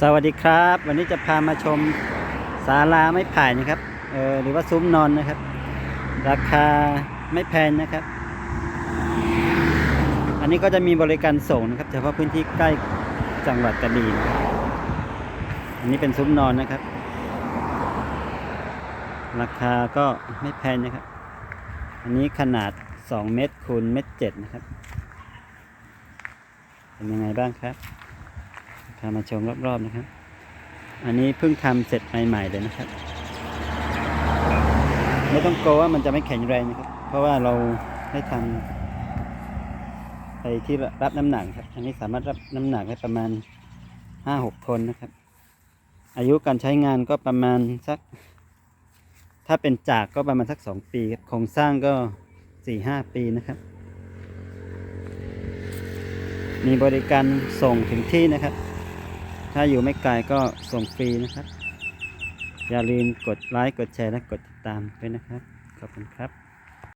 สวัสดีครับ วันนี้จะพามาชมศาลาไม้ไผ่นะครับเออหรือว่าซุ้มนอนนะครับ ราคาไม่แพงนะครับ อันนี้ก็จะมีบริการส่งนะครับเฉพาะพื้นที่ใกล้จังหวัดกระบี่นอันนี้เป็นซุ้มนอนนะครับ ราคาก็ไม่แพงนะครับ อันนี้ขนาด 2 เมตรคูณเมตรเจ็ดนะครับ เป็นยังไงบ้างครับามาชมรอบๆนะครับ อันนี้เพิ่งทำเสร็จใหม่ๆเลยนะครับ ไม่ต้องกลัวว่ามันจะไม่แข็งแรงนะครับ เพราะว่าเราได้ทำไปที่รับน้ำหนักครับ อันนี้สามารถรับน้ำหนักได้ประมาณห้าหกทนนะครับ อายุการใช้งานก็ประมาณสัก ถ้าเป็นจากก็ประมาณสักสองปีครับโครงสร้างก็สี่ห้าปีนะครับ มีบริการส่งถึงที่นะครับ ถ้าอยู่ไม่ไกลก็ส่งฟรีนะครับ อย่าลืมกดไลค์ กดแชร์ และกดติดตามด้วยนะครับ ขอบคุณครับ